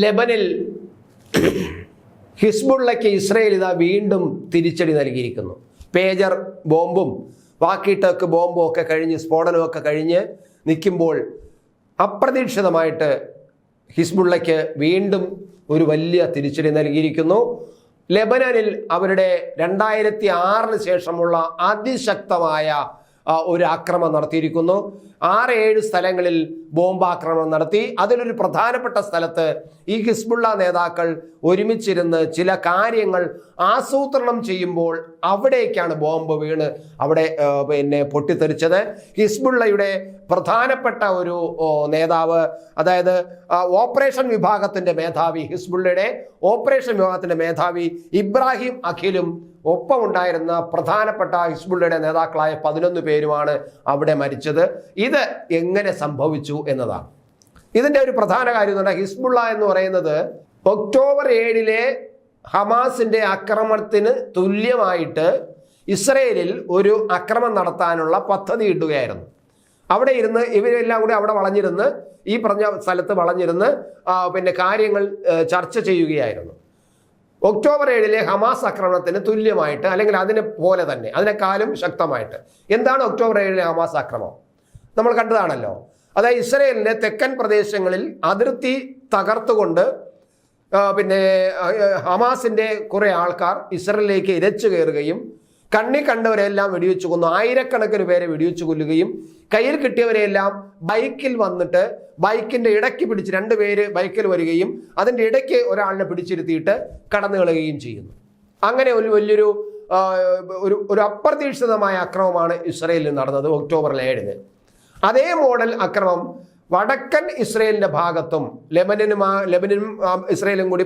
ലെബനിൽ ഹിസ്ബുള്ളയ്ക്ക് Israel ഇതാ വീണ്ടും തിരിച്ചടി നൽകിയിരിക്കുന്നു. പേജർ ബോംബും വാക്കിട്ടൊക്കെ ബോംബും ഒക്കെ കഴിഞ്ഞ് സ്ഫോടനമൊക്കെ കഴിഞ്ഞ് നിൽക്കുമ്പോൾ അപ്രതീക്ഷിതമായിട്ട് ഹിസ്ബുള്ളയ്ക്ക് വീണ്ടും ഒരു വലിയ തിരിച്ചടി നൽകിയിരിക്കുന്നു. ലെബനനിൽ അവരുടെ രണ്ടായിരത്തി ആറിന് ശേഷമുള്ള അതിശക്തമായ ഒരു ആക്രമം നടത്തിയിരിക്കുന്നു. ആറ് ഏഴ് സ്ഥലങ്ങളിൽ ബോംബാക്രമണം നടത്തി. അതിലൊരു പ്രധാനപ്പെട്ട സ്ഥലത്ത് ഈ ഹിസ്ബുള്ള നേതാക്കൾ ഒരുമിച്ചിരുന്ന് ചില കാര്യങ്ങൾ ആസൂത്രണം ചെയ്യുമ്പോൾ അവിടേക്കാണ് ബോംബ് വീണ് അവിടെ പിന്നെ പൊട്ടിത്തെറിച്ചത്. ഹിസ്ബുള്ളയുടെ പ്രധാനപ്പെട്ട ഒരു നേതാവ് അതായത് ഓപ്പറേഷൻ വിഭാഗത്തിന്റെ മേധാവി ഹിസ്ബുള്ളയുടെ ഓപ്പറേഷൻ വിഭാഗത്തിന്റെ മേധാവി ഇബ്രാഹിം അഖിലും ഒപ്പമുണ്ടായിരുന്ന പ്രധാനപ്പെട്ട ഹിസ്ബുള്ളയുടെ നേതാക്കളായ പതിനൊന്ന് പേരുമാണ് അവിടെ മരിച്ചത്. ഇത് എങ്ങനെ സംഭവിച്ചു എന്നതാണ്. ഇതിന്റെ ഒരു പ്രധാന കാര്യം എന്ന് പറഞ്ഞാൽ ഹിസ്ബുള്ള എന്ന് പറയുന്നത് ഒക്ടോബർ ഏഴിലെ ഹമാസിന്റെ ആക്രമണത്തിന് തുല്യമായിട്ട് ഇസ്രയേലിൽ ഒരു അക്രമം നടത്താനുള്ള പദ്ധതി ഇടുകയായിരുന്നു. അവിടെ ഇരുന്ന് ഇവരെല്ലാം കൂടി അവിടെ വളഞ്ഞിരുന്ന് ഈ പറഞ്ഞ സ്ഥലത്ത് വളഞ്ഞിരുന്ന് പിന്നെ കാര്യങ്ങൾ ചർച്ച ചെയ്യുകയായിരുന്നു. ഒക്ടോബർ ഏഴിലെ ഹമാസ് ആക്രമണത്തിന് തുല്യമായിട്ട് അല്ലെങ്കിൽ അതിനെ പോലെ തന്നെ അതിനേക്കാളും ശക്തമായിട്ട്. എന്താണ് ഒക്ടോബർ ഏഴിലെ ഹമാസ് ആക്രമണം? നമ്മൾ കണ്ടതാണല്ലോ. അതായത് ഇസ്രയേലിന്റെ തെക്കൻ പ്രദേശങ്ങളിൽ അതിർത്തി തകർത്തുകൊണ്ട് പിന്നെ ഹമാസിന്റെ കുറേ ആൾക്കാർ ഇസ്രയേലിലേക്ക് ഇരച്ചു കയറുകയും കണ്ണി കണ്ടവരെല്ലാം വെടിവെച്ച് കൊന്നു. ആയിരക്കണക്കിന് പേരെ വെടിവെച്ച് കൊല്ലുകയും കയ്യിൽ കിട്ടിയവരെയെല്ലാം ബൈക്കിൽ വന്നിട്ട് ബൈക്കിന്റെ ഇടയ്ക്ക് പിടിച്ച് രണ്ട് പേര് ബൈക്കിൽ വരികയും അതിന്റെ ഇടയ്ക്ക് ഒരാളിനെ പിടിച്ചിരുത്തിയിട്ട് കടന്നു കളയുകയും ചെയ്യുന്നു. അങ്ങനെ ഒരു വലിയൊരു ഒരു ഒരു അപ്രതീക്ഷിതമായ അക്രമമാണ് ഇസ്രയേലിൽ നടന്നത് ഒക്ടോബർ ഏഴിന്. അതേ മോഡൽ അക്രമം വടക്കൻ ഇസ്രയേലിന്റെ ഭാഗത്തും ലെബനനും ലെബനനും ഇസ്രയേലും കൂടി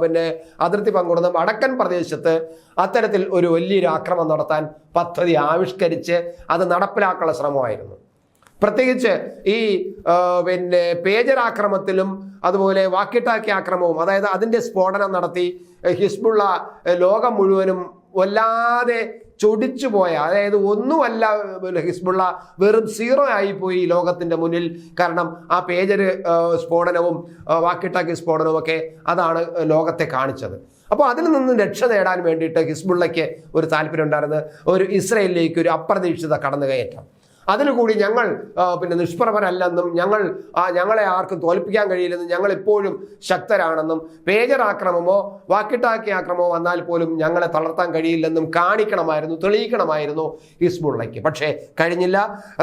പിന്നെ അതിർത്തി പങ്കിടുന്ന വടക്കൻ പ്രദേശത്ത് അത്തരത്തിൽ ഒരു വലിയൊരു ആക്രമം നടത്താൻ പദ്ധതി ആവിഷ്കരിച്ച് അത് നടപ്പിലാക്കാനുള്ള ശ്രമമായിരുന്നു. പ്രത്യേകിച്ച് ഈ പിന്നെ പേജർ ആക്രമത്തിലും അതുപോലെ വാക്കിട്ടാക്കി ആക്രമവും അതായത് അതിന്റെ സ്ഫോടനം നടത്തി ഹിസ്ബുള്ള ലോകം മുഴുവനും വല്ലാതെ ചൊടിച്ചു പോയ അതായത് ഒന്നുമല്ല ഹിസ്ബുള്ള വെറും സീറോ ആയിപ്പോയി ലോകത്തിന്റെ മുന്നിൽ. കാരണം ആ പേജർ സ്ഫോടനവും വാക്കിട്ടാക്കി സ്ഫോടനവും ഒക്കെ അതാണ് ലോകത്തെ കാണിച്ചത്. അപ്പോൾ അതിൽ നിന്ന് രക്ഷ നേടാൻ വേണ്ടിയിട്ട് ഹിസ്ബുള്ളയ്ക്ക് ഒരു താല്പര്യം ഉണ്ടായിരുന്നത് ഒരു ഇസ്രയേലിലേക്ക് ഒരു അപ്രതീക്ഷിത കടന്നുകയറ്റം. അതിനുകൂടി ഞങ്ങൾ പിന്നെ നിഷ്പ്രഭരല്ലെന്നും ഞങ്ങൾ ഞങ്ങളെ ആർക്കും തോൽപ്പിക്കാൻ കഴിയില്ലെന്നും ഞങ്ങൾ ഇപ്പോഴും ശക്തരാണെന്നും പേജർ ആക്രമമോ വാക്കിട്ടാക്കി ആക്രമമോ വന്നാൽ പോലും ഞങ്ങളെ തളർത്താൻ കഴിയില്ലെന്നും കാണിക്കണമായിരുന്നു തെളിയിക്കണമായിരുന്നു ഹിസ്ബുള്ളയ്ക്ക്. പക്ഷേ കഴിഞ്ഞില്ല.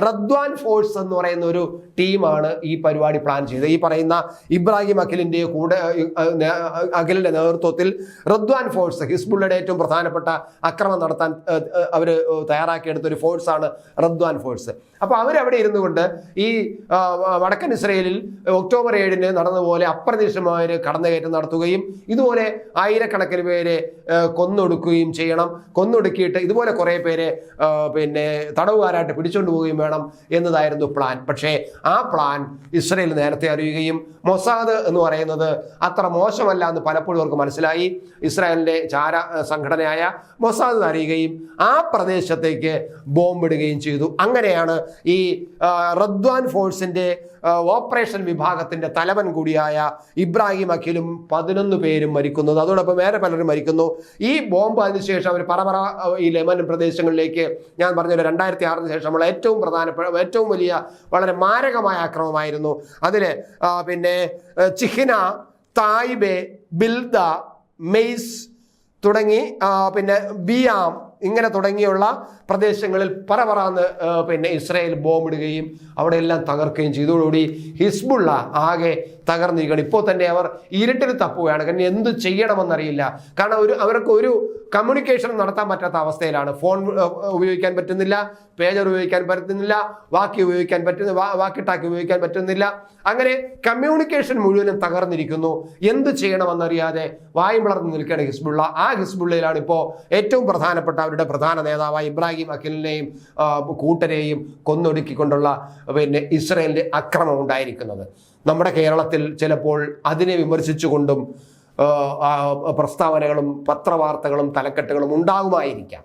റദ്വാൻ ഫോഴ്സ് എന്ന് പറയുന്ന ഒരു ടീമാണ് ഈ പരിപാടി പ്ലാൻ ചെയ്തത്. ഈ പറയുന്ന ഇബ്രാഹിം അഖിലിന്റെ കൂടെ അഖിലിന്റെ നേതൃത്വത്തിൽ റദ്വാൻ ഫോഴ്സ് ഹിസ്ബുള്ളയുടെ ഏറ്റവും പ്രധാനപ്പെട്ട അക്രമം നടത്താൻ അവർ തയ്യാറാക്കിയെടുത്ത ഒരു ഫോഴ്സാണ് റദ്വാൻ ഫോഴ്സ്. അപ്പോൾ അവരവിടെ ഇരുന്നു കൊണ്ട് ഈ വടക്കൻ ഇസ്രയേലിൽ ഒക്ടോബർ ഏഴിന് നടന്നതുപോലെ അപ്രതീക്ഷിതമായ ഒരു കടന്നുകയറ്റം നടത്തുകയും ഇതുപോലെ ആയിരക്കണക്കിന് പേരെ കൊന്നൊടുക്കുകയും ചെയ്യണം. കൊന്നൊടുക്കിയിട്ട് ഇതുപോലെ കുറേ പേരെ പിന്നെ തടവുകാരായിട്ട് പിടിച്ചുകൊണ്ട് പോവുകയും വേണം എന്നതായിരുന്നു പ്ലാൻ പക്ഷേ ആ പ്ലാൻ ഇസ്രയേൽ നേരത്തെ അറിയുകയും മൊസാദ് എന്ന് പറയുന്നത് അത്ര മോശമല്ല എന്ന് പലപ്പോഴും അവർക്ക് മനസ്സിലായി. ഇസ്രായേലിന്റെ ചാര സംഘടനയായ മൊസാദ് അറിയുകയും ആ പ്രദേശത്തേക്ക് ബോംബിടുകയും ചെയ്തു. അങ്ങനെയാണ് ഈ റദ്വാൻ ഫോഴ്സിന്റെ ഓപ്പറേഷൻ വിഭാഗത്തിന്റെ തലവൻ കൂടിയായ ഇബ്രാഹിം അഖിലും പതിനൊന്ന് പേരും മരിക്കുന്നത്. അതോടൊപ്പം വേറെ പലരും മരിക്കുന്നു. ഈ ബോംബ് അതിനുശേഷം അവർ പറപറ ഈ ലെമൻ പ്രദേശങ്ങളിലേക്ക് ഞാൻ പറഞ്ഞ രണ്ടായിരത്തി ആറിന് ശേഷമുള്ള ഏറ്റവും പ്രധാനപ്പെട്ട ഏറ്റവും വലിയ വളരെ മാരകമായ ആക്രമണമായിരുന്നു. അതിൽ പിന്നെ ചിഹ്ന തായ്ബെ ബിൽദ മെയ്സ് തുടങ്ങി പിന്നെ ബിയാം ഇങ്ങനെ തുടങ്ങിയുള്ള പ്രദേശങ്ങളിൽ പറപറാന്ന് പറന്ന് പിന്നെ ഇസ്രായേൽ ബോംബിടുകയും അവിടെ എല്ലാം തകർക്കുകയും ചെയ്തതോടുകൂടി ഹിസ്ബുള്ള ആകെ തകർന്നിരിക്കുകയാണ്. ഇപ്പോൾ തന്നെ അവർ ഇരുട്ടിൽ തപ്പുകയാണ്. കാരണം എന്ത് ചെയ്യണമെന്നറിയില്ല. കാരണം ഒരു അവർക്ക് ഒരു കമ്മ്യൂണിക്കേഷൻ നടത്താൻ പറ്റാത്ത അവസ്ഥയിലാണ്. ഫോൺ ഉപയോഗിക്കാൻ പറ്റുന്നില്ല പേജർ ഉപയോഗിക്കാൻ പറ്റുന്നില്ല വാക്കി ഉപയോഗിക്കാൻ പറ്റുന്ന വാക്കി ടാക്കി ഉപയോഗിക്കാൻ പറ്റുന്നില്ല. അങ്ങനെ കമ്മ്യൂണിക്കേഷൻ മുഴുവനും തകർന്നിരിക്കുന്നു. എന്ത് ചെയ്യണമെന്നറിയാതെ വായും വളർന്നു നിൽക്കുകയാണ് ഹിസ്ബുള്ള. ആ ഹിസ്ബുള്ളയിലാണ് ഇപ്പോൾ ഏറ്റവും പ്രധാനപ്പെട്ട അവരുടെ പ്രധാന നേതാവായ ഇബ്രാഹിം അഖിലിനെയും കൂട്ടരെയും കൊന്നൊടുക്കിക്കൊണ്ടുള്ള പിന്നെ ഇസ്രയേലിന്റെ അക്രമം ഉണ്ടായിരിക്കുന്നത്. നമ്മുടെ കേരളത്തിൽ ചിലപ്പോൾ അതിനെ വിമർശിച്ചുകൊണ്ടും പ്രസ്താവനകളും പത്രവാർത്തകളും തലക്കെട്ടുകളും ഉണ്ടാകുമായിരിക്കാം.